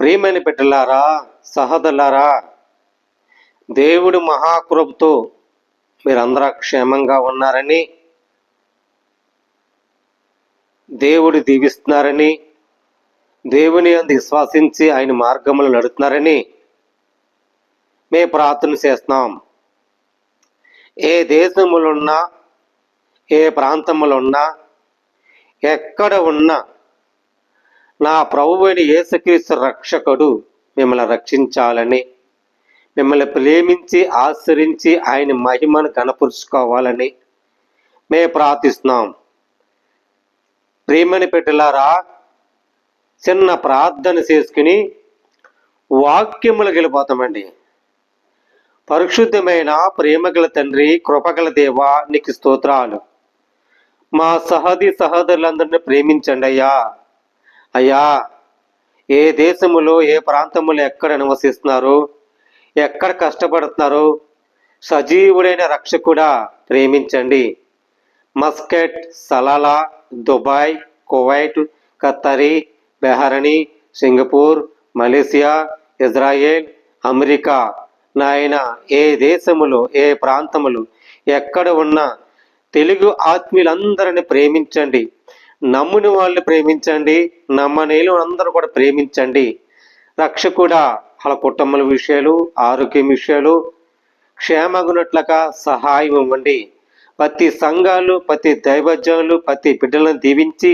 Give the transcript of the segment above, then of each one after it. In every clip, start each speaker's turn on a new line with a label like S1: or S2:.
S1: ప్రియమైన బిడ్డలారా సహదలారా దేవుడి మహాకృపతో మీరందరూ క్షేమంగా ఉన్నారని దేవుడు దీవిస్తున్నారని దేవుని అందు విశ్వాసించి ఆయన మార్గములు నడుతున్నారని మేము ప్రార్థన చేస్తున్నాం. ఏ దేశములున్నా ఏ ప్రాంతములున్నా ఎక్కడ ఉన్నా నా ప్రభువైన యేసుక్రీస్తు రక్షకుడు మిమ్మల్ని రక్షించాలని మిమ్మల్ని ప్రేమించి ఆశ్రయించి ఆయన మహిమను కనపరుచుకోవాలని మేము ప్రార్థిస్తున్నాం. ప్రేమని పెట్టలారా చిన్న ప్రార్థన చేసుకుని వాక్యములు వెళ్ళిపోతామండి పరిశుద్ధమైన ప్రేమగల తండ్రి కృపగల దేవ నీకు స్తోత్రాలు. మా సహది సహోదరులందరినీ ప్రేమించండి అయ్యా. అయ్యా ఏ దేశములో ఏ ప్రాంతములో ఎక్కడ నివసిస్తున్నారు ఎక్కడ కష్టపడుతున్నారు సజీవుడైన రక్షకుడా ప్రేమించండి. Muscat Salalah Dubai Kuwait Qatar Bahrain Singapore Malaysia Israel America. నాయన ఏ దేశములో ఏ ప్రాంతములు ఎక్కడ ఉన్నా తెలుగు ఆత్మీయులందరిని ప్రేమించండి. నమ్ముని వాళ్ళని ప్రేమించండి నమ్మనేలు అందరూ కూడా ప్రేమించండి. రక్షకుడా వాళ్ళ కుటుంబాల విషయాలు ఆరోగ్యం విషయాలు క్షేమగునట్లుగా సహాయం ఇవ్వండి. ప్రతి సంఘాలు ప్రతి దైవజ్యాలు ప్రతి బిడ్డలను దీవించి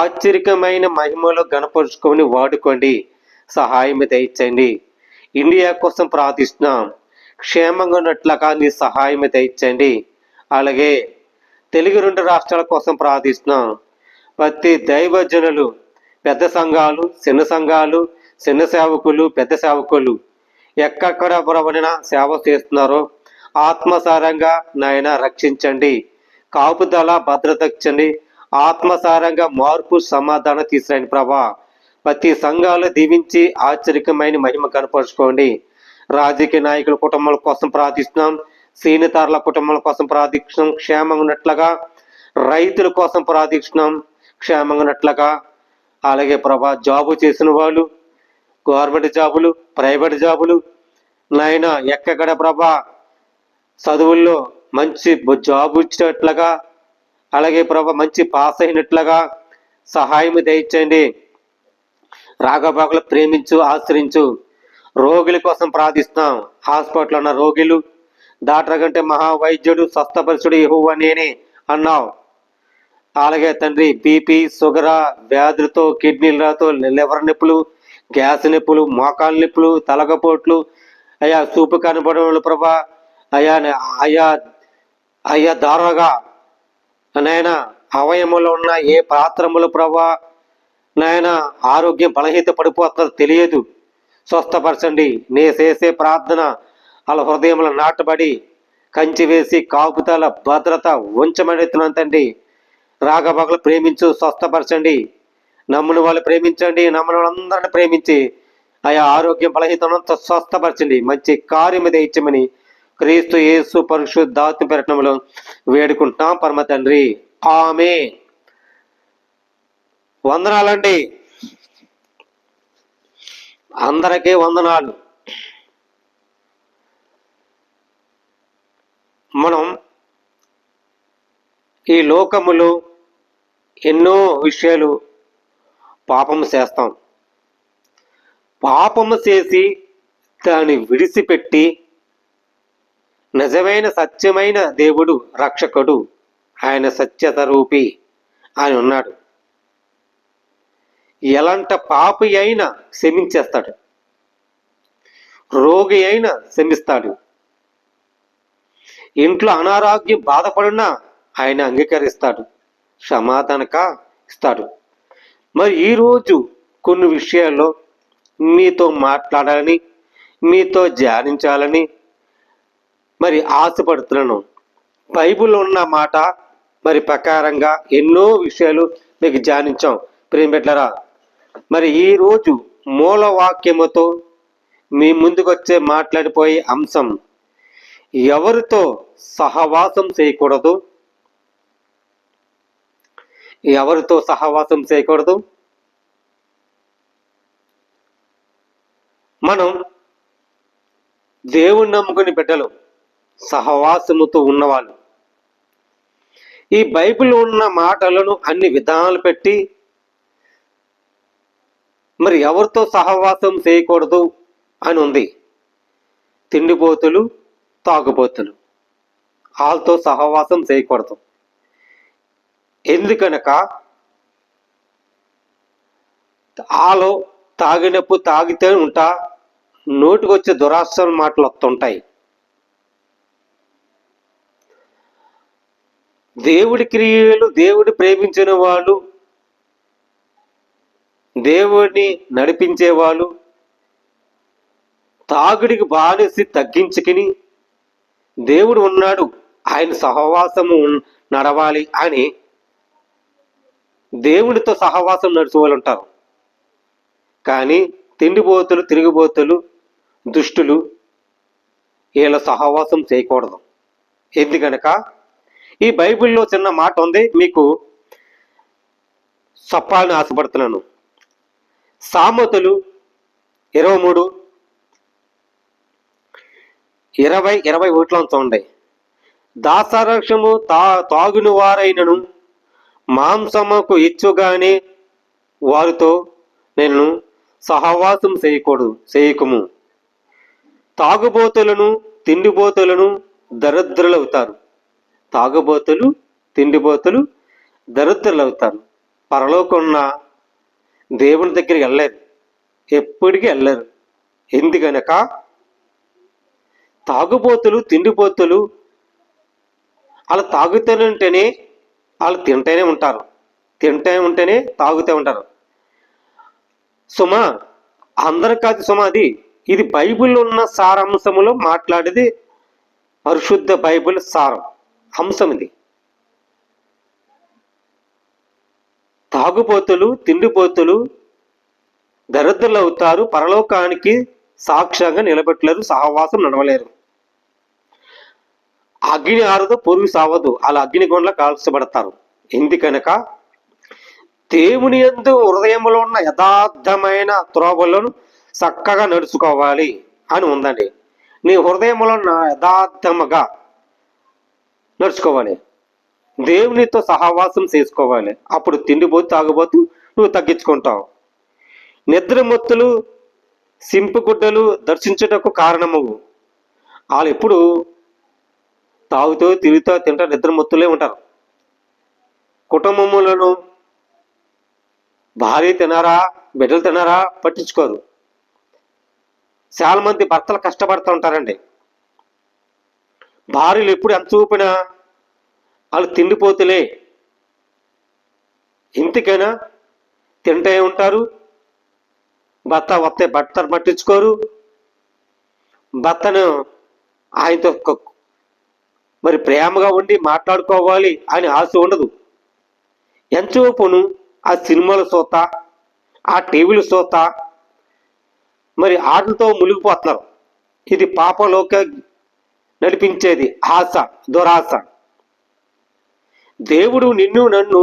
S1: ఆశ్చర్యకమైన మహిమలో గణపరుచుకొని వాడుకోండి. సహాయం దయచండి ఇండియా కోసం ప్రార్థిస్తున్నాం. క్షేమంగా ఉన్నట్లుగా నీ సహాయం దయచండి అలాగే తెలుగు రెండు రాష్ట్రాల కోసం ప్రార్థిస్తున్నాం. ప్రతి దైవజనులు పెద్ద సంఘాలు చిన్న సంఘాలు చిన్న సేవకులు పెద్ద సేవకులు ఎక్కడెక్కడ ప్రబడిన సేవ చేస్తున్నారో ఆత్మసారంగా నాయన రక్షించండి. కాపుదల భద్రత ఇచ్చండి. ఆత్మసారంగా మార్పు సమాధానం తీసుకురండి ప్రభా. ప్రతి సంఘాలు దీవించి ఆశ్చర్యకమైన మహిమ కనపరుచుకోండి. రాజకీయ నాయకుల కుటుంబాల కోసం ప్రార్థిస్తున్నాం. సీనితారుల కుటుంబాల కోసం ప్రార్థిస్తున్నాం. క్షేమంగా ఉన్నట్లుగా రైతుల కోసం ప్రార్థిస్తున్నాం. క్షేమంగా ఉన్నట్లుగా అలాగే ప్రభా జాబు చేసిన వాళ్ళు గవర్నమెంట్ జాబులు ప్రైవేట్ జాబులు నాయన ఎక్కడ ప్రభా చదువుల్లో మంచి జాబ్ ఇచ్చినట్లుగా అలాగే ప్రభా మంచి పాస్ అయినట్లుగా సహాయం దయచండి రాగబాగులు ప్రేమించు ఆశ్రయించు. రోగుల కోసం ప్రార్థిస్తున్నాం. హాస్పిటల్ ఉన్న రోగులు డాక్టర్ కంటే మహావైద్యుడు స్వస్థపరుచుడు యెహోవా అని అన్నావు అలాగే తండ్రి బీపీ షుగర్ వ్యాధులతో కిడ్నీలతో లివర్ నొప్పులు గ్యాస్ నొప్పులు మోకాలు నొప్పులు తలకపోట్లు. అయా చూపు కనపడడం ప్రభా అయా అయా అయ్యా దారుగా నాయన అవయములో ఉన్న ఏ పాత్రములు ప్రభా నాయన ఆరోగ్యం బలహీత పడిపోతుందో తెలియదు. స్వస్థపరచండి. నే చేసే ప్రార్థన వాళ్ళ హృదయంలో నాటబడి కంచి వేసి కాపుతల భద్రత ఉంచమనెత్తున్నాను తండ్రి. రాగబగలు ప్రేమించు స్వస్థపరచండి. నమ్ముని వాళ్ళు ప్రేమించండి నమ్మని వాళ్ళందరిని ప్రేమించి ఆయా ఆరోగ్యం బలహీనంతా స్వస్థపరచండి. మంచి కార్యం ఇచ్చమని క్రీస్తు యేసు పరిశుద్ధాత్మ పెట్టడంలో వేడుకుంటున్నాం. పరమ తండ్రి. ఆమె వందనాలండి. అందరికీ వందనాలు. మనం ఈ లోకములు ఎన్నో విషయాలు పాపము చేస్తాం. పాపము చేసి దాన్ని విడిచిపెట్టి నిజమైన సత్యమైన దేవుడు రక్షకుడు ఆయన సత్యత రూపి ఆయన ఉన్నాడు. ఎలాంటి పాపి అయినా క్షమించేస్తాడు. రోగి అయినా క్షమిస్తాడు. ఇంట్లో అనారోగ్యం బాధపడినా ఆయన అంగీకరిస్తాడు. సమాధానక ఇస్తాడు. మరి ఈరోజు కొన్ని విషయాల్లో మీతో మాట్లాడాలని మీతో ధ్యానించాలని మరి ఆశపడుతున్నాను. బైబిల్లో ఉన్న మాట మరి ప్రకారంగా ఎన్నో విషయాలు మీకు ధ్యానించాం. ప్రేమిట్లరా మరి ఈరోజు మూల వాక్యముతో మీ ముందుకు వచ్చే మాట్లాడిపోయే అంశం ఎవరితో సహవాసం చేయకూడదు ఎవరితో సహవాసం చేయకూడదు. మనం దేవుణ్ణి నమ్ముకుని బిడ్డలు సహవాసముతో ఉన్నవాళ్ళు. ఈ బైబిల్ ఉన్న మాటలను అన్ని విధానాలు పెట్టి మరి ఎవరితో సహవాసం చేయకూడదు అని ఉంది. తిండిపోతులు తాగుబోతులు. వాళ్ళతో సహవాసం చేయకూడదు. ఎందుకనక ఆలో తాగినప్పుడు తాగితే ఉంటా నోటికొచ్చే దురాశల మాటలు వస్తుంటాయి. దేవుడి క్రియలు దేవుడి ప్రేమించిన వాళ్ళు దేవుడిని నడిపించేవాళ్ళు తాగుడికి బానిసి తగ్గించుకుని దేవుడు ఉన్నాడు. ఆయన సహవాసము ఉన్- నడవాలి. అని దేవుడితో సహవాసం నడిచే వాళ్ళు ఉంటారు. కానీ తిండిపోతులు తిరిగిపోతులు దుష్టులు వీళ్ళ సహవాసం చేయకూడదు. ఎందుకనక ఈ బైబిల్లో చిన్న మాట ఉంది మీకు చెప్పాలని ఆశపడుతున్నాను. సామెతలు ఇరవై మూడు ఇరవై ఇరవై ఒకటిలో చూడండి. దాసారక్ష్యము తా తాగుని వారైనను మాంసముకు ఇచ్చుగానే వారితో నేను సహవాసం చేయకూడదు చేయకము. తాగుబోతులను తిండిబోతులను దరిద్రులు అవుతారు తాగుబోతులు తిండిబోతులు దరిద్రులు అవుతారు పరలోకున్న దేవుని దగ్గరికి వెళ్ళలేరు ఎప్పటికీ వెళ్ళరు. ఎందుకనక? తాగుబోతులు తిండిపోతులు అలా తాగుతూనే వాళ్ళు తింటూనే ఉంటారు. తింటే ఉంటేనే తాగుతూ ఉంటారు. సుమ అందరు కాదు సుమ అది. ఇది బైబిల్ ఉన్న సారాంశములో మాట్లాడేది పరిశుద్ధ బైబిల్ సారం. అంశం ఇది. తాగుబోతులు తిండిపోతులు దరిద్రులు అవుతారు పరలోకానికి సాక్ష్యంగా నిలబెట్టలేరు సహవాసం నడవలేరు. అగ్ని ఆరదు పొరుగు సావదు. అలా అగ్ని కాల్చబడతారు. ఎందుకనక? దేవుని యందు హృదయంలో ఉన్న యథార్థమైన త్రోవలను చక్కగా నడుచుకోవాలి అని ఉందండి. నీ హృదయంలో ఉన్న యథార్థముగా నడుచుకోవాలి. దేవునితో సహవాసం చేసుకోవాలి. అప్పుడు తిండిపోతూ తాగుబోతూ నువ్వు తగ్గించుకుంటావు. నిద్రమొత్తులు సింపుగుడ్డలు దర్శించుటకు కారణము వాళ్ళు ఎప్పుడు తాగుతూ తిరుగుతూ తింటా నిద్రమొత్తులే ఉంటారు. కుటుంబములను భార్య తినారా బిడ్డలు తినారా పట్టించుకోరు. చాలా మంది భర్తలు కష్టపడుతూ ఉంటారండి. భార్యలు ఎప్పుడు ఎంత చూపినా వాళ్ళు తిండిపోతులే. ఇంతకైనా తింటే ఉంటారు. భర్త వస్తే భర్త పట్టించుకోరు. భర్తను ఆయనతో మరి ప్రేమగా ఉండి మాట్లాడుకోవాలి అని ఆశ ఉండదు. ఎంతసేపును ఆ సినిమాలు చూత ఆ టీవీలు చూత మరి ఆటలతో మునిగిపోతున్నారు. ఇది పాపలోక నడిపించేది ఆశ దురాశ. దేవుడు నిన్ను నన్ను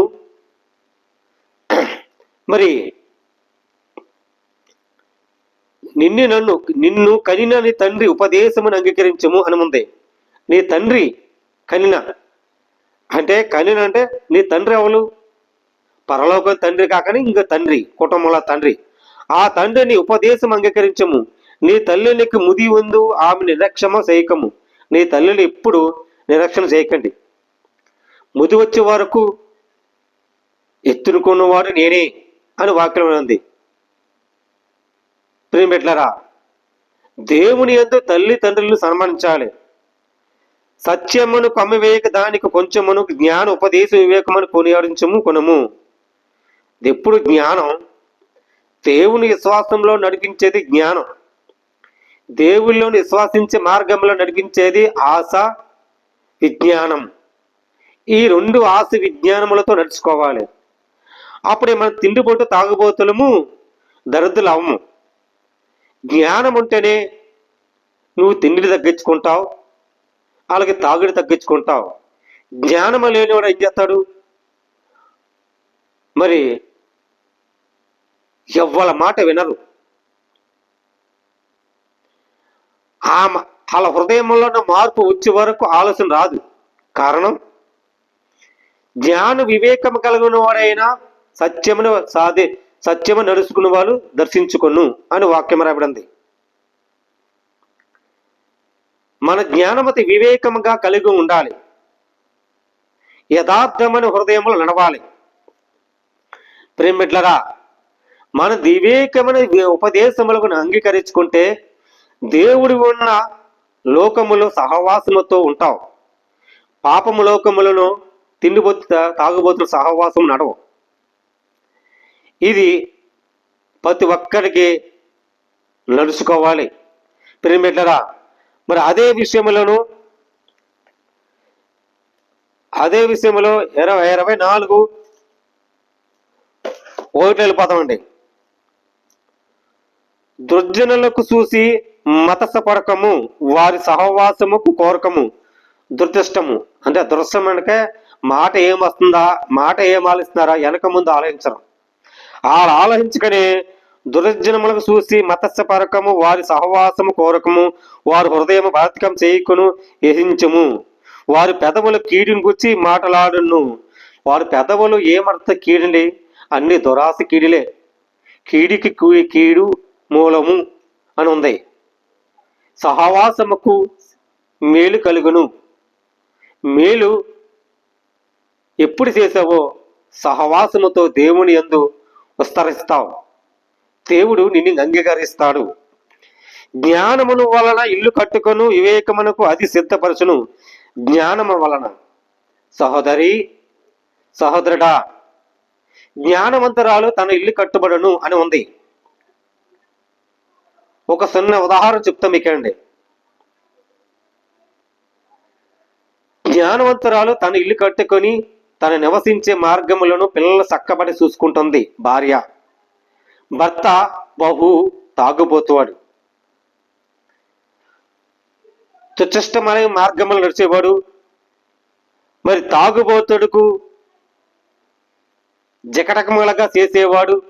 S1: మరి నిన్ను నన్ను నిన్ను కనినని తండ్రి ఉపదేశమును అంగీకరించము అని ఉంది నీ తండ్రి కనిన. అంటే కనిన అంటే నీ తండ్రి ఎవరు? పరలోక తండ్రి కాకని ఇంక తండ్రి కుటుంబంలో తండ్రి. ఆ తండ్రిని ఉపదేశం అంగీకరించము. నీ తల్లినికి ముది ఉందు ఆమె నిరక్షమ చేయకము. నీ తల్లిని ఎప్పుడు నిరక్షణ చేయకండి. ముది వచ్చే వరకు ఎత్తునుకున్నవాడు నేనే అని వాక్యం ఉంది. ప్రియమిట్లరా దేవుని ఎందు తల్లి తండ్రులను సన్మానించాలి. సత్యమును కమ్మివేయక దానికి కొంచెమును జ్ఞాన ఉపదేశ వివేకమును కొనియాడించము కొనము. ఎప్పుడు జ్ఞానం? దేవుని విశ్వాసంలో నడిపించేది జ్ఞానం. దేవుళ్ళను విశ్వాసించే మార్గంలో నడిపించేది ఆశ విజ్ఞానం. ఈ రెండు ఆశ విజ్ఞానములతో నడుచుకోవాలి. అప్పుడే మనం తిండిపోటు తాగుబోతులము దరిద్రులు అవము జ్ఞానం ఉంటేనే నువ్వు తిండిని తగ్గించుకుంటావు అలాగే తాగుడు తగ్గించుకుంటాం. జ్ఞానము లేనివాడు ఏం చేస్తాడు? మరి ఎవ్వల మాట వినరు. ఆ వాళ్ళ హృదయంలో ఉన్న మార్పు వచ్చే వరకు ఆలోచన రాదు. కారణం? జ్ఞాన వివేకం కలిగిన వాడైనా సత్యమును సాధి సత్యము నడుచుకున్న వాళ్ళు దర్శించుకొను అని వాక్యం రాబడింది మన జ్ఞానమతి వివేకముగా కలిగి ఉండాలి. యథార్థమైన హృదయములు నడవాలి. ప్రేమిట్లరా మన వివేకమైన ఉపదేశములకు అంగీకరించుకుంటే దేవుడి ఉన్న లోకములో సహవాసముతో ఉంటావు. పాపము లోకములను తిండిబొత్తు తాగుబోతుల సహవాసం నడవు. ఇది ప్రతి ఒక్కరికి నడుచుకోవాలి. ప్రేమిట్లరా మరి అదే విషయములను అదే విషయంలో ఇరవై ఇరవై నాలుగు ఒకటి వెళ్ళిపోతామండి దుర్జనులకు చూసి మతసపరకము వారి సహవాసముకు కోరకము దుర్దిష్టము. అంటే దృశ్యం అంటే మాట ఏం వస్తుందా మాట ఏం ఆలోచిస్తున్నారా వెనక ముందు ఆలోచించరు. వాళ్ళు ఆలోచించుకనే దుర్జనములకు చూసి మతస్యపరకము వారి సహవాసము కోరకము వారి హృదయము బాధికం చేయకును ఎహించము వారి పెదవులు కీడుని గుచ్చి మాటలాడును. వారి పెదవులు ఏమర్థ కీడులే? అన్ని దురాశ కీడులే. కీడికి కీడు మూలము అని ఉంది సహవాసముకు మేలు కలుగును. మేలు ఎప్పుడు చేసావో సహవాసముతో దేవుని ఎందు విస్తరిస్తావు. దేవుడు నిన్ను అంగీకరిస్తాడు. జ్ఞానమును వలన ఇల్లు కట్టుకొను వివేకమునకు అది సిద్ధపరచును. జ్ఞానము వలన. సహోదరి సహోదరుడా జ్ఞానవంతురాలు తన ఇల్లు కట్టుబడును అని ఉంది. ఒక చిన్న ఉదాహరణ చెప్తా మీకండి జ్ఞానవంతురాలు తన ఇల్లు కట్టుకొని తన నివసించే మార్గములను పిల్లలు చక్కబడి చూసుకుంటుంది భార్య. భర్త బహు తాగుబోతువాడు. తుచ్చష్టమైన మార్గములు నడిచేవాడు. మరి తాగుబోతుడుకు జకటకములగా చేసేవాడు.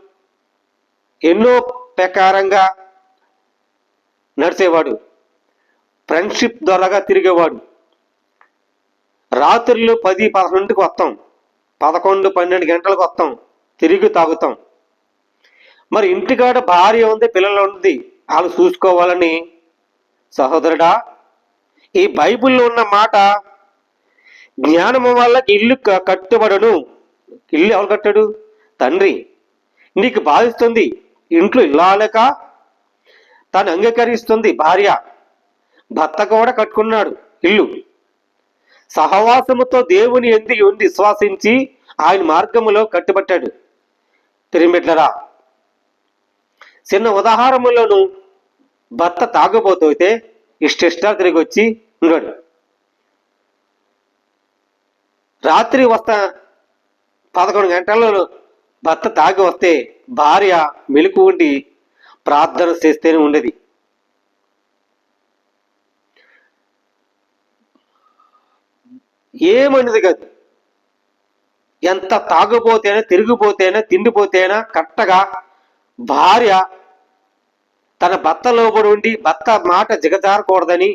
S1: ఎన్నో ప్రకారంగా నడిచేవాడు. ఫ్రెండ్షిప్ ద్వారాగా తిరిగేవాడు. రాత్రులు పది పదకొండుకి వస్తాం. పదకొండు పన్నెండు గంటలకు వస్తాం. తిరిగి తాగుతాం. మరి ఇంటికాడ భార్య ఉంది పిల్లలు ఉంది వాళ్ళు చూసుకోవాలని సహోదరుడా ఈ బైబిల్లో ఉన్న మాట జ్ఞానము వల్ల ఇల్లు క- కట్టుబడను. ఇల్లు ఎవరు కట్టాడు? తండ్రి. నీకు బాధిస్తుంది ఇంట్లో ఇల్లాలేక తను అంగీకరిస్తుంది భార్య. భర్త కూడా కట్టుకున్నాడు ఇల్లు. సహవాసముతో దేవుని ఎందుకు ఉండి విశ్వాసించి ఆయన మార్గములో కట్టుబట్టాడు. తిరిమిట్లరా చిన్న ఉదాహరణలోను భర్త తాగబోతైతే ఇష్టిష్టా తిరిగి వచ్చి ఉన్నాడు. రాత్రి వస్తా పదకొండు గంటలలో భర్త తాగి వస్తే భార్య మెలుకు ఉండి ప్రార్థన చేస్తేనే ఉండేది. ఏమన్నది కాదు. ఎంత తాగుపోతేనే తిరిగిపోతేనే తిండిపోతేనా కట్టగా భార్య తన భర్త లోబడి ఉండి భర్త మాట దిగజారకూడదని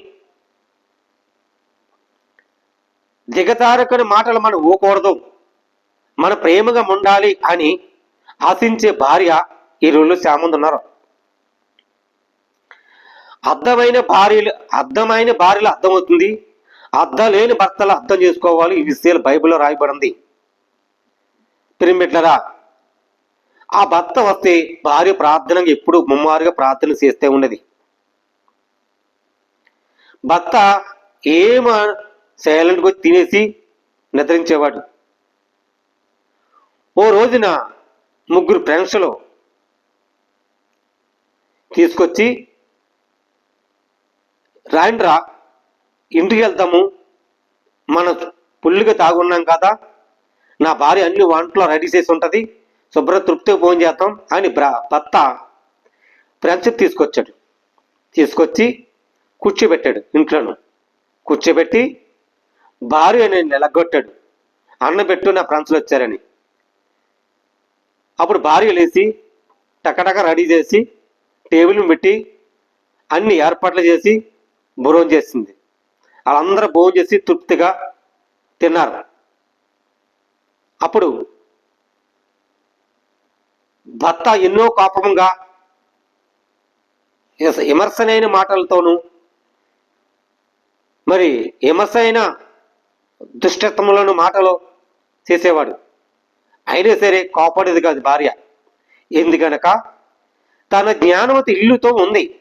S1: దిగజారకుని మాటలు మనం ఊకూడదు మన ప్రేమగా ఉండాలి అని ఆశించే భార్య ఈ రోజులు చామంది ఉన్నారు. అర్థమైన భార్యలు అర్థమైన భార్యలు అర్థమవుతుంది అర్థం లేని భర్తలు అర్థం చేసుకోవాలి. ఈ విషయాలు బైబిల్లో రాయబడింది. పిరిమిట్లరా ఆ భర్త వస్తే భార్య ప్రార్థనగా ఎప్పుడు ముమ్మారుగా ప్రార్థన చేస్తే ఉన్నది. భర్త ఏమ సైలెంట్గా వచ్చి తినేసి నిద్రించేవాడు. ఓ రోజున ముగ్గురు ఫ్రెండ్స్లో తీసుకొచ్చి రాండ్రా ఇంటికి వెళ్తాము మన పుల్లుగా తాగున్నాం కదా. నా భార్య అన్ని వంటలో రెడీ చేసి ఉంటుంది. శుభ్ర తృప్తిగా భోజనం చేద్దాం అని బ్ర భర్త ఫ్రెండ్షిప్ తీసుకొచ్చాడు. తీసుకొచ్చి కూర్చోబెట్టాడు ఇంట్లోను. కూర్చోబెట్టి భార్య నేను నిలగొట్టాడు. అన్న పెట్టు నా ఫ్రెండ్స్లు వచ్చారని. అప్పుడు భార్య లేచి టకటక రెడీ చేసి టేబుల్ని పెట్టి అన్ని ఏర్పాట్లు చేసి భోజనం చేసింది. వాళ్ళందరూ భోజనం చేసి తృప్తిగా తిన్నారు. అప్పుడు భర్త ఎన్నో కోపముగా విమర్శనైన మాటలతోనూ మరి విమర్శైన దుష్టత్వములను మాటలు చేసేవాడు. అయినా సరే కోపడేది కాదు భార్య. ఎందుకనక తన జ్ఞానవతి ఇల్లుతో ఉంది.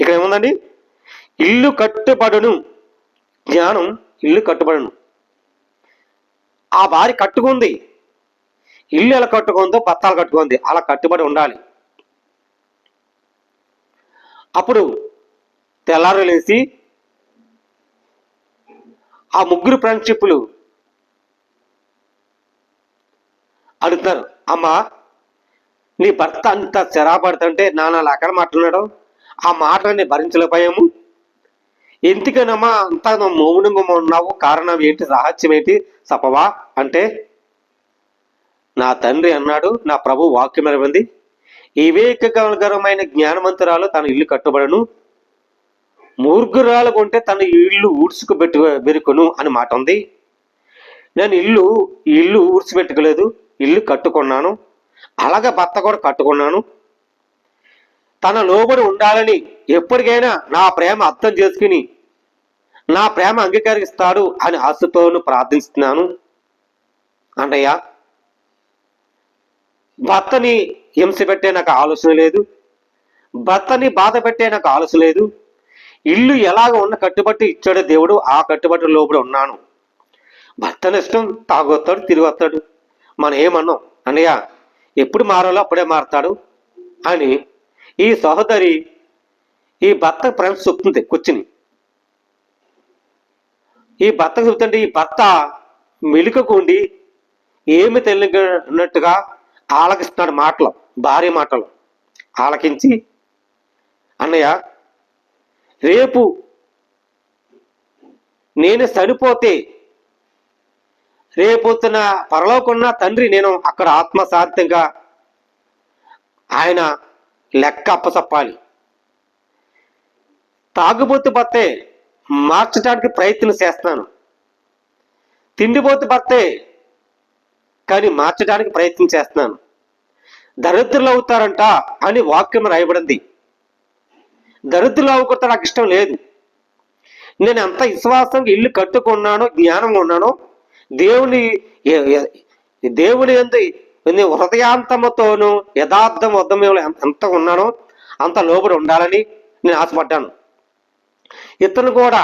S1: ఇక్కడ ఏముందండి? ఇల్లు కట్టుబడును. జ్ఞానం ఇల్లు కట్టుబడును. ఆ భార్య కట్టుకుంది. ఇల్లు ఎలా కట్టుకుందో బత్తాలు కట్టుకుంది. అలా కట్టుబడి ఉండాలి. అప్పుడు తెల్లారు లేచి ఆ ముగ్గురు ఫ్రెండ్షిప్లు అడుగుతారు అమ్మా నీ భర్త అంత చెరాపడుతుంటే నాన్న అక్కడ మాట్లాడు ఆ మాటలని భరించలేకపోయాము. ఎందుకనమ్మా అంత మౌనంగా ఉన్నావు. కారణం ఏంటి? రహస్యం ఏంటి? సపవా అంటే నా తండ్రి అన్నాడు నా ప్రభు వాక్యం ఉంది వివేకకరమైన జ్ఞానవంతురాలు తన ఇల్లు కట్టుబడను. మూర్ఘురాలు కొంటే తన ఇల్లు ఊడ్చుకు పెట్టుకు బెరుకును అని మాట ఉంది. నేను ఇల్లు ఇల్లు ఊడ్చిపెట్టుకోలేదు ఇల్లు కట్టుకున్నాను. అలాగే భర్త కూడా కట్టుకున్నాను. తన లోబడి ఉండాలని ఎప్పటికైనా నా ప్రేమ అర్థం చేసుకుని నా ప్రేమ అంగీకరిస్తాడు అని ఆశతోను ప్రార్థిస్తున్నాను. అంటయ్యా భర్తని హింస పెట్టే నాకు ఆలోచన లేదు. భర్తని బాధ పెట్టే నాకు ఆలోచన లేదు. ఇల్లు ఎలాగ ఉన్న కట్టుబట్టి ఇచ్చాడో దేవుడు ఆ కట్టుబట్టి లోపల ఉన్నాను. భర్తని ఇష్టం తాగొస్తాడు తిరిగి వస్తాడు మనం ఏమన్నాం? అన్నయ్య ఎప్పుడు మారాలో అప్పుడే మారతాడు అని ఈ సహోదరి ఈ భర్త ఫ్రెండ్స్ చెప్తుంది కూర్చుని. ఈ భర్త చెప్తుంటే ఈ భర్త మెలుకకుండి ఏమి తెలియనట్టుగా ఆలకిస్తున్నాడు మాటలు భార్య మాటలు. ఆలకించి అన్నయ్య రేపు నేను చనిపోతే రేపొత్తున పరలోకున్న తండ్రి నేను అక్కడ ఆత్మసాధ్యంగా ఆయన లెక్క అప్పచెప్పాలి. తాగుబోతు భర్తే మార్చడానికి ప్రయత్నం చేస్తున్నాను. తిండిపోతు భర్తే కానీ మార్చడానికి ప్రయత్నం చేస్తున్నాను. దరిద్రులు అవుతారంట అని వాక్యం రాయబడింది. దరిద్రులు అవ్వకూడదు నాకు ఇష్టం లేదు. నేను ఎంత విశ్వాసంగా ఇల్లు కట్టుకున్నానో జ్ఞానం ఉన్నానో దేవుని దేవుని ఎందు హృదయాంతముతోనూ యథార్థం ఉద్యమంలో ఎంత ఉన్నానో అంత లోబడి ఉండాలని నేను ఆశపడ్డాను. ఇతను కూడా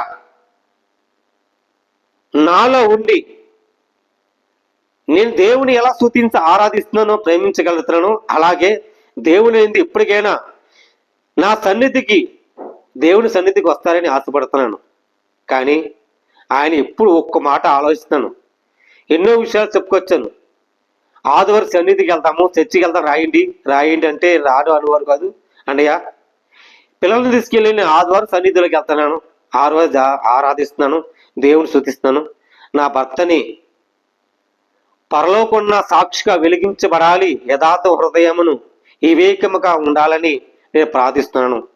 S1: నాలో ఉండి నేను దేవుని ఎలా స్థుతించి ఆరాధిస్తున్నానో ప్రేమించగలుగుతున్నాను అలాగే దేవుని ఎందు ఇప్పటికైనా నా సన్నిధికి దేవుని సన్నిధికి వస్తారని ఆశపడుతున్నాను. కానీ ఆయన ఎప్పుడు ఒక్క మాట ఆలోచిస్తున్నాను. ఎన్నో విషయాలు చెప్పుకొచ్చాను. ఆదివారం సన్నిధికి వెళ్తాము చర్చికి వెళ్తాం రాయండి రాయండి అంటే రాడు అనువారు కాదు. అన్నయ్య పిల్లల్ని తీసుకెళ్ళి నేను ఆదివారం సన్నిధిలోకి వెళ్తున్నాను. ఆ జా- ఆరాధిస్తున్నాను దేవుని శుతిస్తున్నాను నా భర్తని పరలోకున్న సాక్షిగా వెలిగించబడాలి యథార్థ హృదయమును వివేకముగా ఉండాలని నేను ప్రార్థిస్తున్నాను.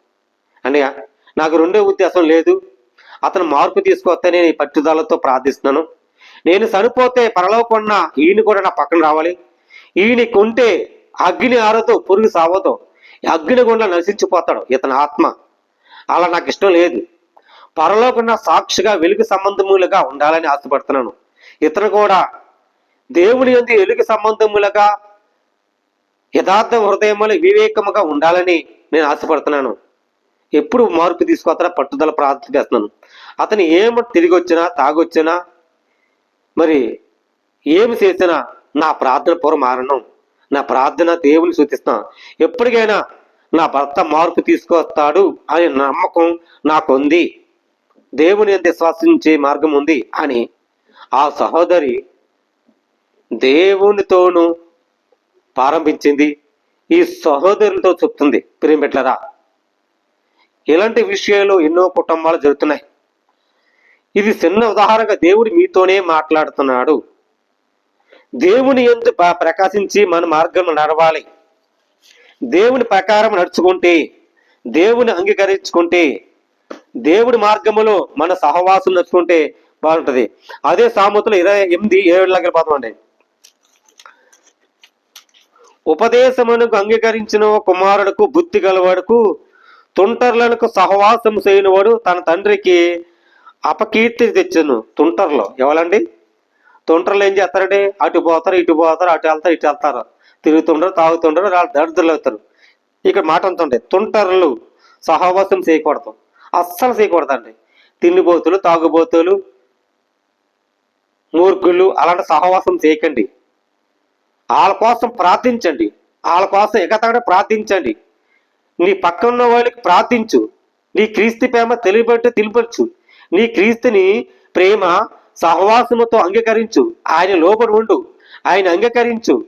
S1: అని నాకు రెండో ఉద్దేశం లేదు. అతను మార్పు తీసుకొస్తే నేను ఈ పట్టుదలతో ప్రార్థిస్తున్నాను. నేను చనిపోతే పరలోకున్న ఈయన కూడా నా పక్కన రావాలి. ఈయన కొంటే అగ్ని ఆరతో పురుగు సావతో అగ్ని గుండా నశించిపోతాడు ఇతని ఆత్మ. అలా నాకు ఇష్టం లేదు. పరలోకున్న సాక్షిగా వెలుగు సంబంధములుగా ఉండాలని ఆశపడుతున్నాను. ఇతను కూడా దేవుని యొక్క వెలుగు సంబంధములుగా యథార్థ హృదయములు వివేకముగా ఉండాలని నేను ఆశపడుతున్నాను. ఎప్పుడు మార్పు తీసుకొస్తారా పట్టుదల ప్రార్థన చేస్తున్నాను. అతను ఏమి తిరిగి వచ్చినా తాగొచ్చినా మరి ఏమి చేసినా నా ప్రార్థన పూర్వ మారణం నా ప్రార్థన దేవుని సూచిస్తాను ఎప్పటికైనా నా భర్త మార్పు తీసుకొస్తాడు అనే నమ్మకం నాకుంది. దేవుని ఎంత విశ్వసించే మార్గం ఉంది అని ఆ సహోదరి దేవునితోనూ ప్రారంభించింది. ఈ సహోదరులతో చెప్తుంది ప్రేమిట్లరా ఇలాంటి విషయాలు ఎన్నో కుటుంబాలు జరుగుతున్నాయి. ఇది చిన్న ఉదాహరణగా దేవుడు మీతోనే మాట్లాడుతున్నాడు. దేవుని ఎందు ప్రకాశించి మన మార్గం నడవాలి. దేవుని ప్రకారం నడుచుకుంటే దేవుని అంగీకరించుకుంటే దేవుడి మార్గములో మన సహవాసం నడుచుకుంటే బాగుంటుంది. అదే సామెతలు ఇరవై ఎనిమిది ఏడు లక్షల పదం అండి ఉపదేశమునకు అంగీకరించిన కుమారుడుకు బుద్ధి గలవాడుకు తుంటర్లకు సహవాసం చేయనివాడు తన తండ్రికి అపకీర్తి తెచ్చును. తుంటర్లో ఎవరండి తుంటర్లు ఏం చేస్తారంటే అటు పోతారు ఇటు పోతారు అటు వెళ్తారు ఇటు వెళ్తారు. తిరుగుతుంటారు తాగుతుంటారు వాళ్ళు దరిద్రులు అవుతారు. ఇక్కడ మాట ఉంటుంది తుంటర్లు సహవాసం చేయకూడదు. అస్సలు చేయకూడదండి. తిండిపోతులు తాగుబోతులు మూర్ఖులు అలాంటి సహవాసం చేయకండి. వాళ్ళ కోసం ప్రార్థించండి. వాళ్ళ కోసం ఎగతాడ ప్రార్థించండి. నీ పక్కన వాళ్ళకి ప్రార్థించు. నీ క్రీస్తు ప్రేమ తెలియబట్టు తెలిపచ్చు నీ క్రీస్తుని ప్రేమ సహవాసముతో అంగీకరించు. ఆయన లోపడి ఉండు. ఆయన అంగీకరించు.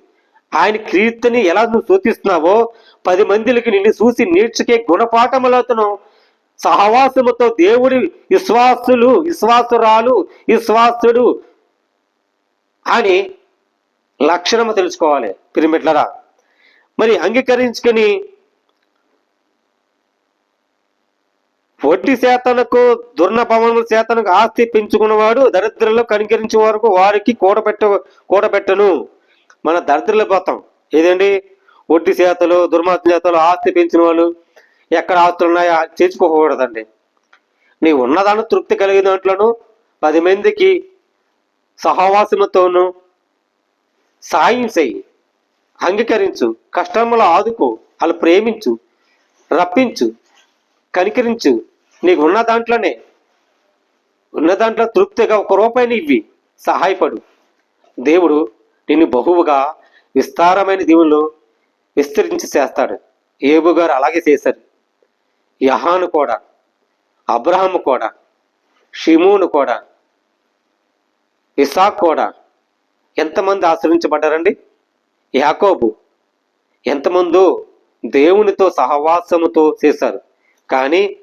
S1: ఆయన క్రీస్తుని ఎలా నువ్వు సూచిస్తున్నావో పది మందికి నిన్ను చూసి నేర్చుకే గుణపాఠములతను సహవాసముతో దేవుడి విశ్వాసులు విశ్వాసురాలు విశ్వాసుడు అని లక్షణము తెలుసుకోవాలి పిరిమిట్లరా మరి అంగీకరించుకొని వడ్డీ శాతనకు దుర్నపవనముల శాతనకు ఆస్తి పెంచుకున్నవాడు దరిద్రుల్లో కనికరించే వరకు వారికి కూడబెట్ట కూడబెట్టను మన దరిద్రుల పోతాం ఏదండి? వడ్డీ శాతలు దుర్మార్గ శాతలు ఆస్తి పెంచిన వాళ్ళు ఎక్కడ ఆస్తులు ఉన్నాయో చేర్చుకోకూడదండి నీ ఉన్నదాన్ని తృప్తి కలిగిన దాంట్లోనూ పది మందికి సహవాసముతోనూ సాయం చేయి అంగీకరించు. కష్టములు ఆదుకో. వాళ్ళు ప్రేమించు. రప్పించు. కనికరించు. నీకు ఉన్న దాంట్లోనే ఉన్న దాంట్లో తృప్తిగా ఒక రూపాయిని ఇవ్వి. సహాయపడు. దేవుడు నిన్ను బహువుగా విస్తారమైన దీవులు విస్తరించి చేస్తాడు. ఏబు గారు అలాగే చేశారు. యహాను కూడా అబ్రహాము కూడా షిమూను కూడా ఇసాక్ కూడా ఎంతమంది ఆశ్రయించబడ్డారండి? యాకోబు ఎంతమందో దేవునితో సహవాసముతో చేశారు. కానీ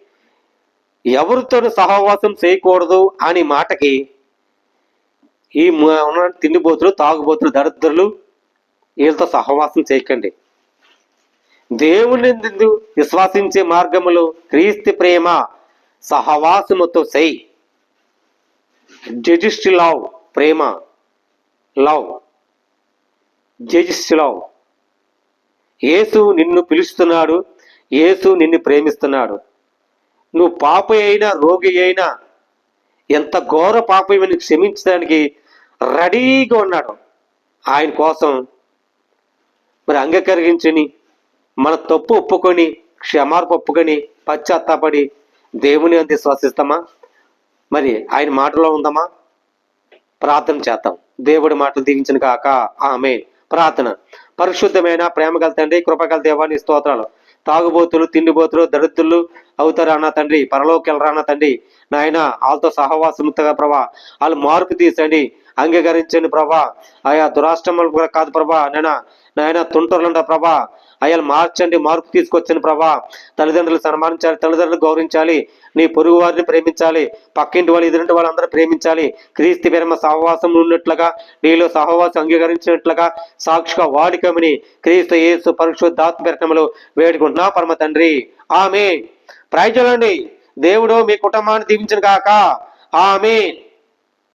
S1: ఎవరితో సహవాసం చేయకూడదు అని మాటకి ఈ తిండిపోతులు తాగుబోతులు దరిద్రులు వీళ్ళతో సహవాసం చేయకండి. దేవుని విశ్వాసించే మార్గములో క్రీస్తు ప్రేమ సహవాసముతో చేయి. జడిస్ట్ లావ్ ప్రేమ. లవ్. జజిస్ట్ లవ్. యేసు నిన్ను పిలుస్తున్నాడు యేసు నిన్ను ప్రేమిస్తున్నాడు. నువ్వు పాప అయినా రోగి అయినా ఎంత ఘోర పాపమని క్షమించడానికి రెడీగా ఉన్నాడు. ఆయన కోసం మరి అంగీకరించని మన తప్పు ఒప్పుకొని క్షమార్పు ఒప్పుకొని పశ్చాత్తాపడి దేవుని అంది శ్వాసిస్తామా? మరి ఆయన మాటలో ఉందామా ప్రార్థన చేద్దాం. దేవుడి మాటలు దీవించిన కాక ఆమె ప్రార్థన. పరిశుద్ధమైన ప్రేమగల తండ్రి కృపగల దేవాన్ని స్తోత్రాలు. తాగుబోతులు తిండిబోతులు దరిద్రులు అవుతారు అన్న తండ్రి పరలోకి వెళ్ళరా అన్న తండ్రి. నాయన వాళ్ళతో సహవాసముతగా ప్రభా? వాళ్ళు మార్పు తీసండి అంగీకరించండి ప్రభా. ఆయా దురాష్టములు కూడా కాదు ప్రభా. నాయన నాయన తుంటర్లుండ ప్రభా. అయ్యాలు మార్చండి మార్పు తీసుకొచ్చిన ప్రభా. తల్లిదండ్రులు సన్మానించాలి తల్లిదండ్రులు గౌరవించాలి. నీ పొరుగు వారిని ప్రేమించాలి. పక్కింటి వాళ్ళు ఎదురింటి వాళ్ళందరూ ప్రేమించాలి. క్రీస్తు ప్రేమ సహవాసం ఉన్నట్లుగా నీలో సహవాసం అంగీకరించినట్లుగా సాక్షిగా వాడికమని క్రీస్తు యేసు పరిశుద్ధాత్మ పెరటములు వేడుకుంటున్నా పరమ తండ్రి. ఆమె ప్రయోజనండి దేవుడు మీ కుటుంబాన్ని దీవించిన కాక ఆమె